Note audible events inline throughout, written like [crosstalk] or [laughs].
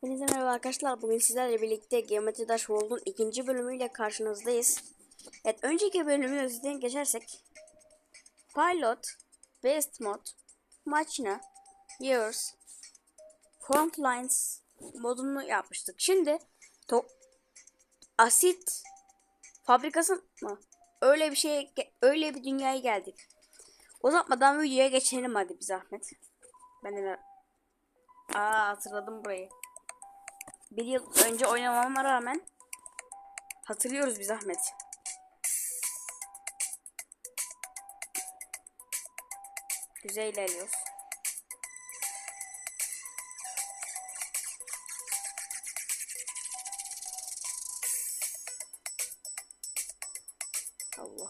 Hepinize merhaba arkadaşlar. Bugün sizlerle birlikte Geometry Dash World'un ikinci bölümüyle karşınızdayız. Evet, önceki bölümün özetine geçersek Pilot, Best Mod, Machina, Years, Frontlines modunu yapmıştık. Şimdi to asit fabrikası mı? Öyle bir şey öyle bir dünyaya geldik. Uzatmadan videoya geçelim hadi bir zahmet. Ben de Aa hatırladım burayı. Bir yıl önce oynamama rağmen hatırlıyoruz bir zahmet. Güzel ilerliyoruz. Allah.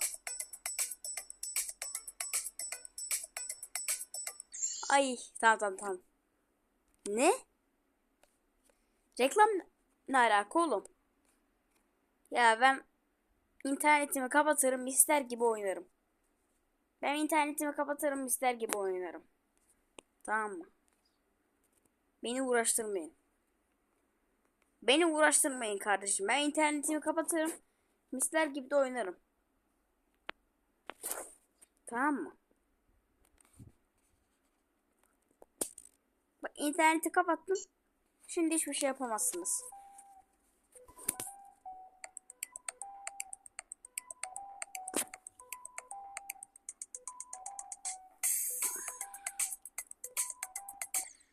Ay tamam tamam tamam. Ne? Reklam ne alaka oğlum? Ya ben internetimi kapatırım ister gibi oynarım. Ben internetimi kapatırım ister gibi oynarım. Tamam mı? Beni uğraştırmayın. Beni uğraştırmayın kardeşim. Ben internetimi kapatırım. Misler gibi de oynarım. Tamam mı? Bak interneti kapattım. Şimdi hiçbir şey yapamazsınız.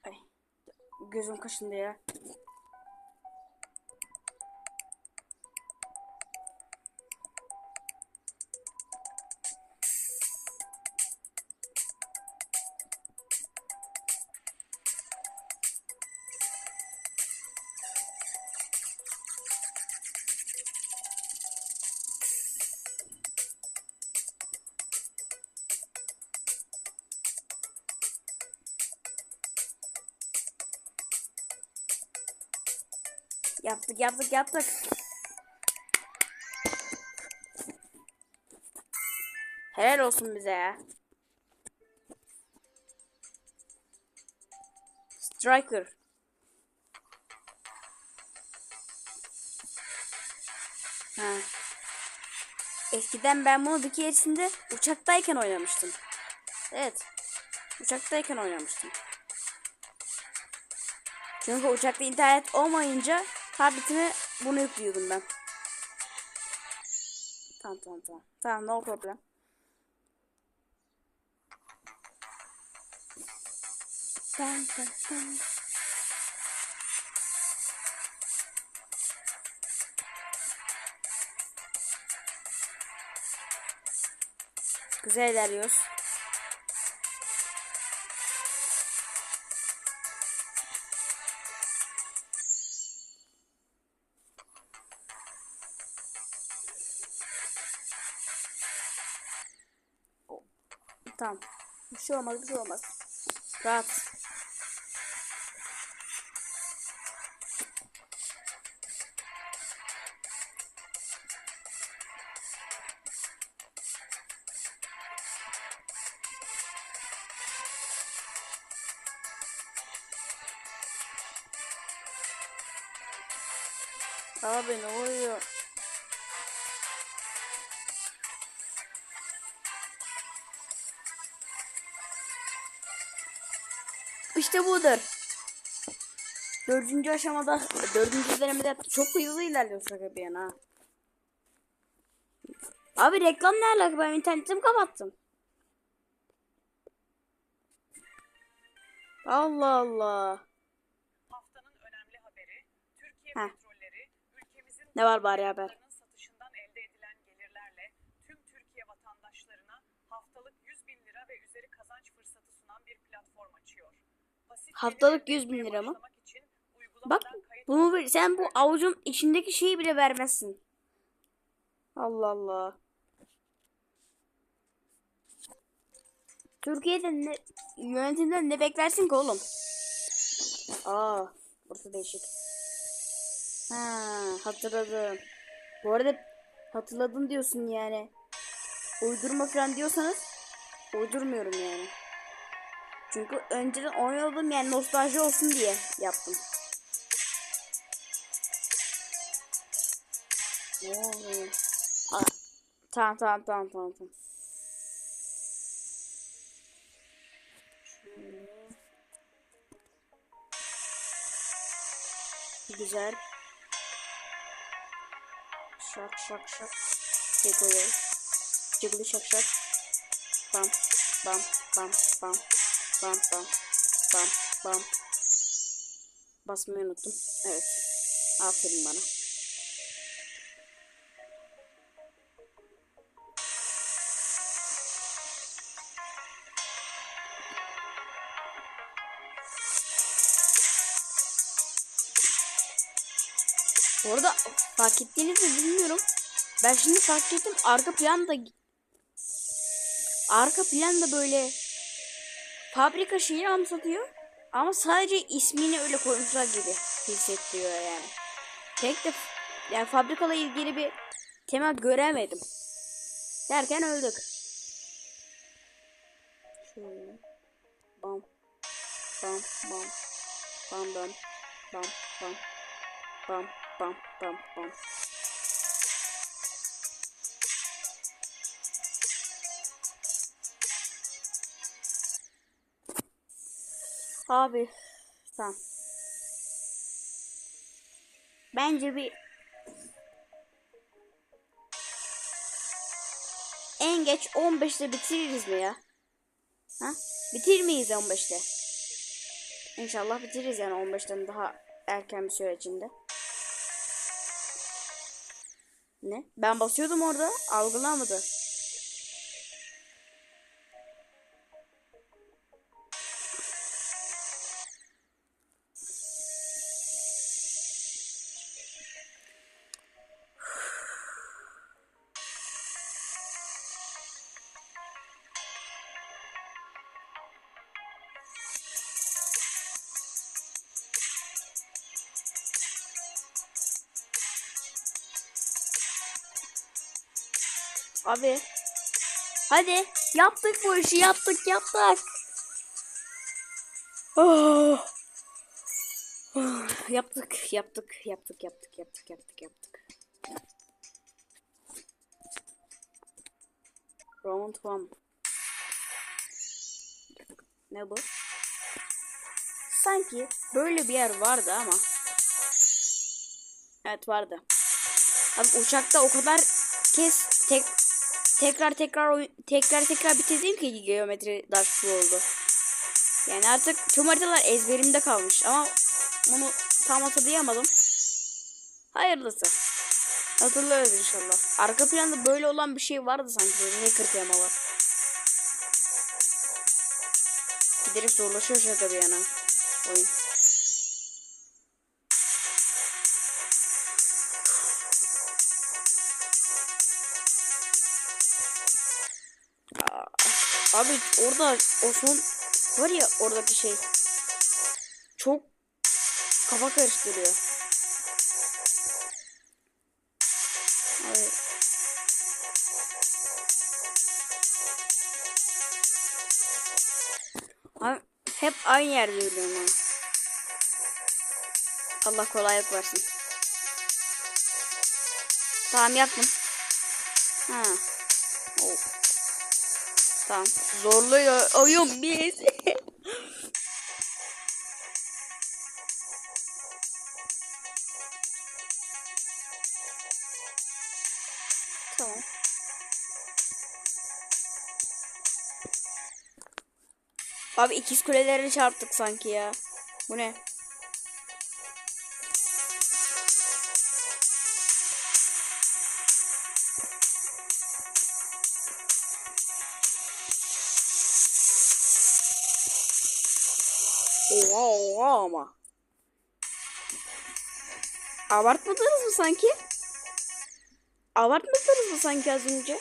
Ay, gözüm kaşındı ya. Yaptık yaptık yaptık. Helal olsun bize ya. Striker. Ha. Eskiden ben bunu keresinde uçaktayken oynamıştım. Evet. Uçaktayken oynamıştım. Çünkü uçakta internet olmayınca tabletime bunu yüklüyordum ben. Tamam tamam tamam. Tamam no problem. Dun, dun, dun. Güzel ilerliyoruz. Bir şey olmaz, bir şey olmaz. Rahat. Abi ne oluyor? İşte budur. Dördüncü aşamada, dördüncü denemede çok hızlı ilerliyor şaka bir yana. Abi reklam ne alaka? Ben internetimi kapattım. Allah Allah. Haftanın önemli haberi, Türkiye Heh. petrolleri ülkemizin Ne var bari haber? Haftalık geliri 100 bin lira mı? Bak bunu sen bu avucun içindeki şeyi bile vermezsin. Allah Allah. Türkiye'de ne yönetimden ne beklersin ki oğlum? Aa, burası değişik. Ha, hatırladım. Bu arada hatırladın diyorsun yani. Uydurma falan diyorsanız uydurmuyorum yani. Çünkü önceden oynuyordum yani nostalji olsun diye yaptım. Ne oluyor? Aa, tamam tamam tamam tamam. tamam. Güzel. Şak şak şak. Çekili. Çekili şak şak. Bam bam bam bam bam bam bam bam. Basmayı unuttum. Evet. Aferin bana. Bu arada fark ettiğinizi bilmiyorum. Ben şimdi fark ettim. Arka planda arka planda böyle fabrika şeyi anlatıyor. Ama sadece ismini öyle koymuşlar gibi hissettiriyor yani. Tek de yani fabrikala ilgili bir tema göremedim. Derken öldük. Şöyle. Bam. Bam bam. Bam bam. Bam bam. Bam bam bam bam. Abi tamam. Bence bir en geç 15'te bitiririz mi ya? Ha? Bitir miyiz 15'te? İnşallah bitiririz yani 15'ten daha erken bir süre içinde. Ne? Ben basıyordum orada. Algılamadı. Abi. Hadi. Yaptık bu işi. Yaptık yaptık. Oh. Oh, [sighs] Yaptık, yaptık, yaptık, yaptık, yaptık, yaptık, yaptık. Round one. Ne bu? Sanki böyle bir yer vardı ama. Evet vardı. Abi uçakta o kadar kez tek tekrar tekrar tekrar tekrar bitirdim ki geometri Souls oldu. Yani artık tüm haritalar ezberimde kalmış ama onu tam hatırlayamadım. Hayırlısı. Hatırlarız inşallah. Arka planda böyle olan bir şey vardı sanki böyle hacker temalar. Giderek zorlaşıyor şaka bir yana. Oyun. Abi orada o son var ya oradaki şey çok kafa karıştırıyor. Abi. Abi hep aynı yerde ölüyorum ben. Allah kolaylık versin. Tamam yaptım. Ha. Oh. Tamam. Zorluyor oyun biz. tamam. Abi ikiz kulelerine çarptık sanki ya. Bu ne? Oha ama. Abartmadınız mı sanki? Abartmadınız mı sanki az önce?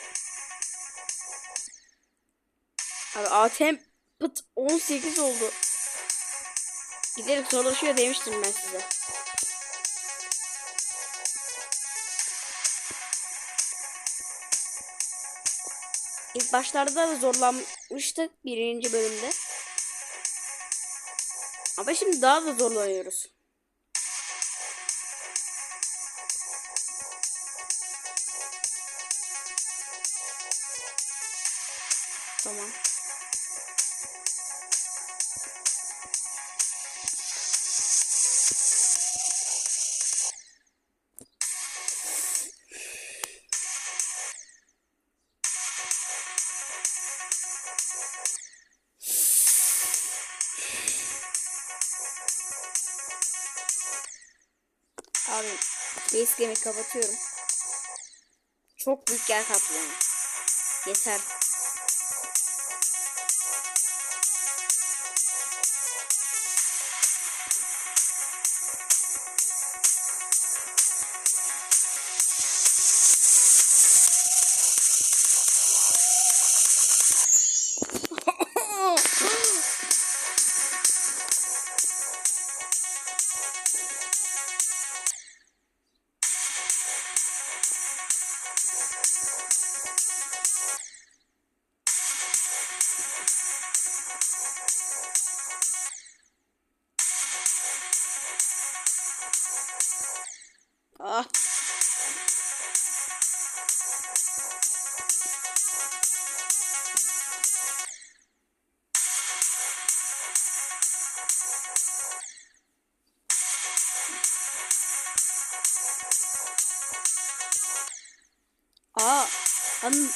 Abi ATM pıt 18 oldu. Giderek zorlaşıyor demiştim ben size. İlk başlarda da zorlanmıştık birinci bölümde. Ama şimdi daha da zorlanıyoruz. Game'i kapatıyorum. Çok büyük yer kaplıyor. Yeter. um,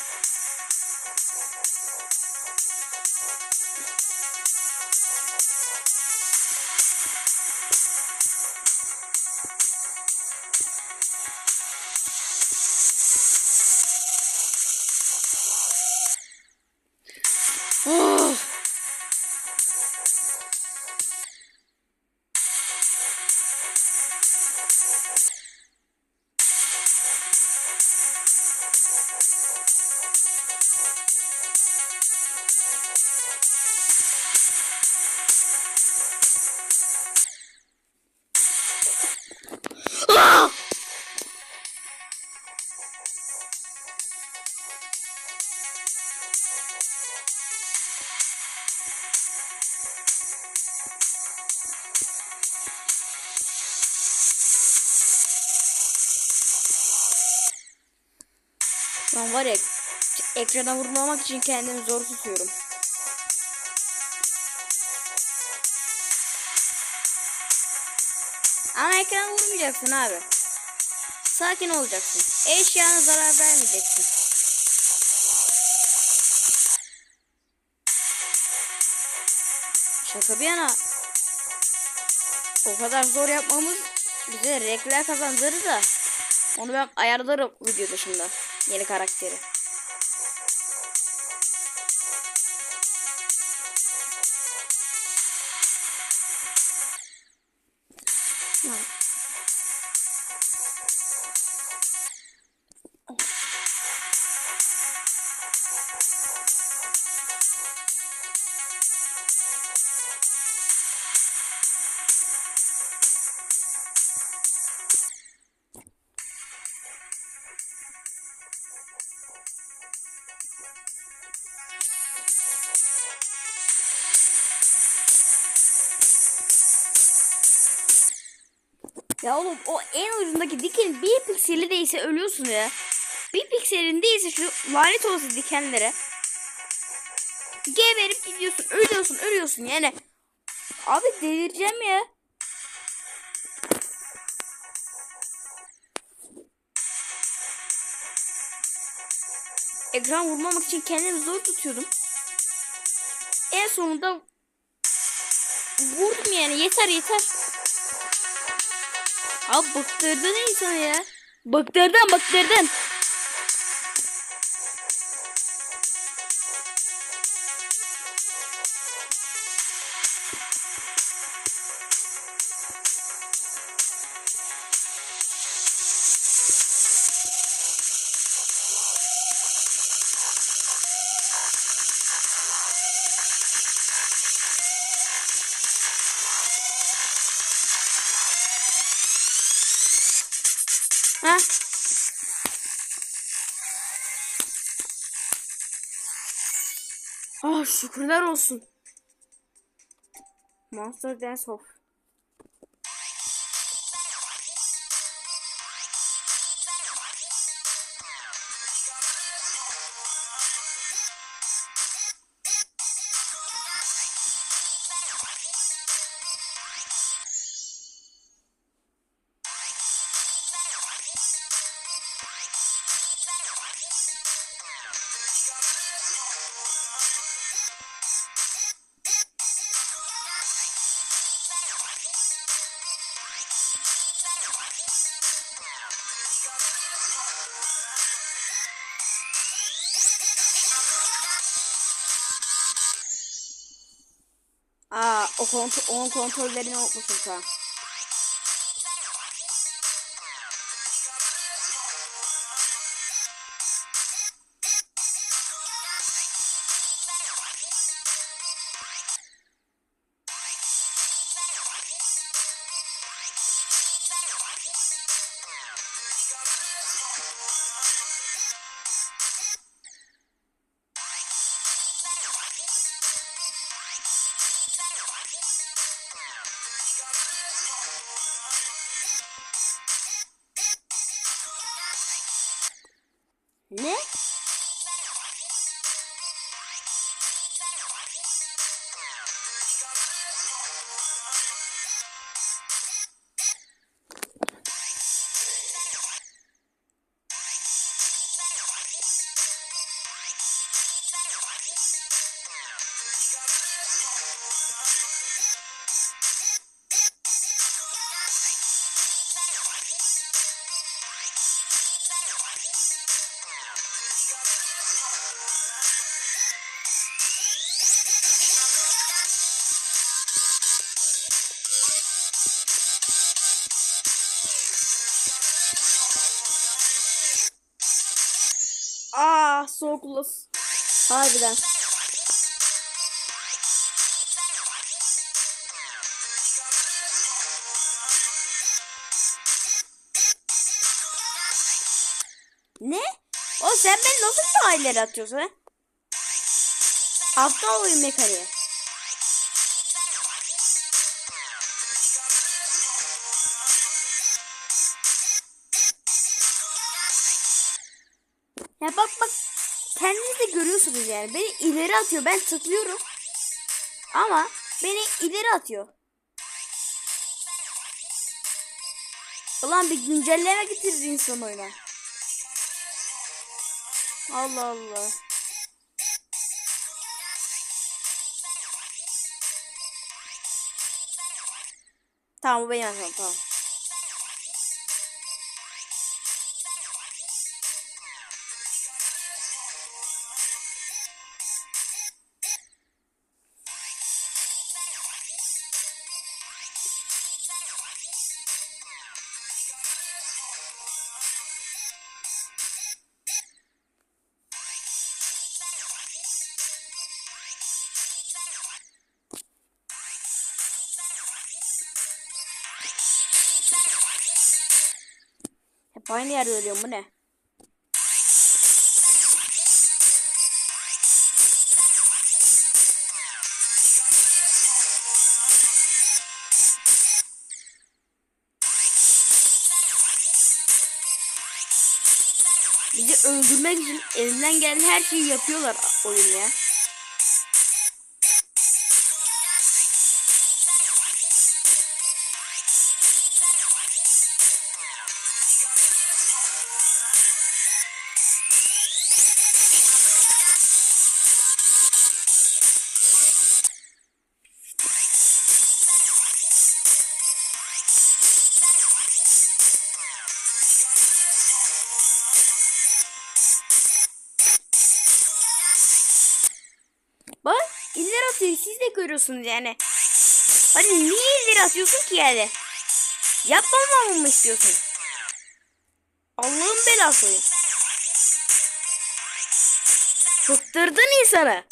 ekrana vurmamak için kendimi zor tutuyorum. Ama ekrana vurmayacaksın abi. Sakin olacaksın. Eşyana zarar vermeyeceksin. Şaka bir yana. O kadar zor yapmamız bize renkler kazandırır da. Onu ben ayarlarım video dışında. Yeni karakteri. Ya oğlum o en ucundaki diken bir pikseli değilse ölüyorsun ya. Bir pikselin değilse şu lanet olası dikenlere geberip gidiyorsun, ölüyorsun, ölüyorsun yani. Abi delireceğim ya. Ekran vurmamak için kendimi zor tutuyordum. En sonunda vurdum yani yeter yeter. Abi bıktırdın insanı ya. Bıktırdın bıktırdın. Şükürler olsun. Monster Dance Off. Kontrol, onun kontrollerini unutmuşum şu an. Aa soğuklus. Harbiden. Ne? O sen beni nasıl sahillere atıyorsun ha? Aptal oyun mekaniği. Ya bak bak kendiniz de görüyorsunuz yani. Beni ileri atıyor. Ben tıklıyorum. Ama beni ileri atıyor. Ulan bir güncelleme getirir insan oyuna. Allah Allah. Tamam bu benim tamam. Aynı yerde ölüyorum bu ne? Bizi öldürmek için elinden gelen her şeyi yapıyorlar oyun ya. Görüyorsunuz yani. Hadi niye ileri atıyorsun ki yani? Yapmamamı mı istiyorsun? Allah'ın belası. Bıktırdın insanı.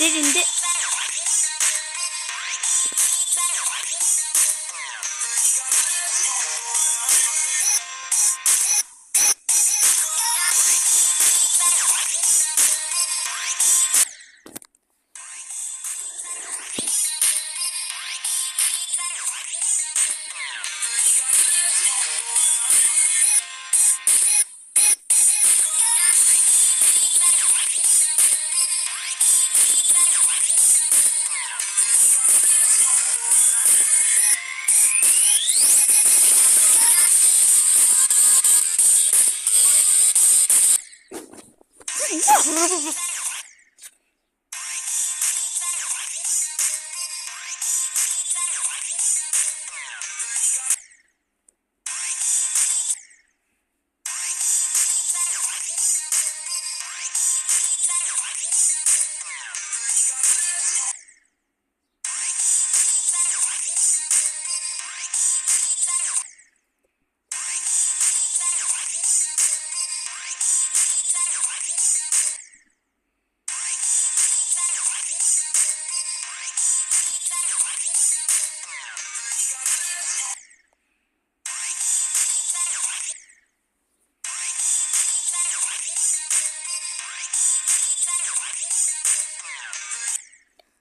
Senin Thank [laughs] you.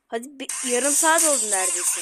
Hadi bir, yarım saat oldu neredeyse.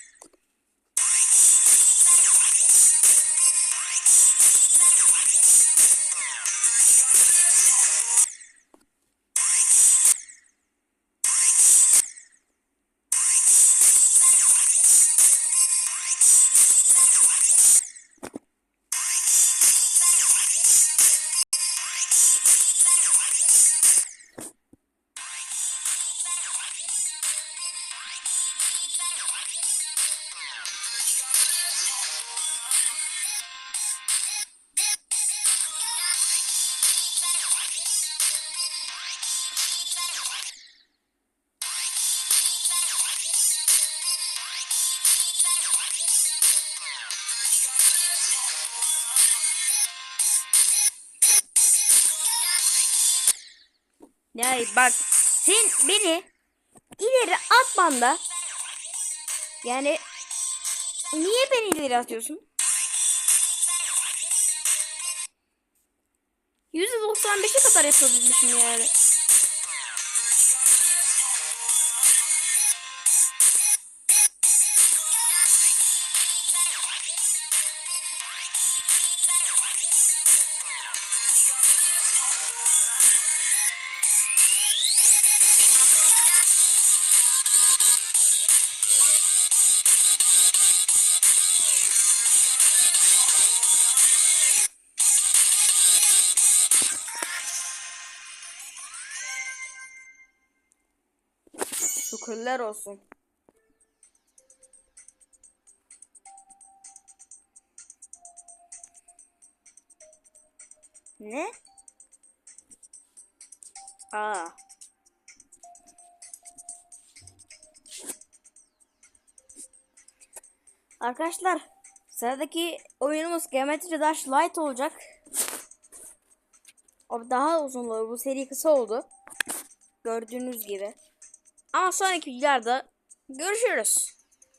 Ya bak sen beni ileri atman da yani niye beni ileri atıyorsun? %95'e kadar yapabilmişim yani. Şükürler olsun. Ne? Aa. Arkadaşlar sıradaki oyunumuz Geometry Dash Light olacak. Daha uzun olur. Bu seri kısa oldu. Gördüğünüz gibi. Ama sonraki videolarda görüşürüz.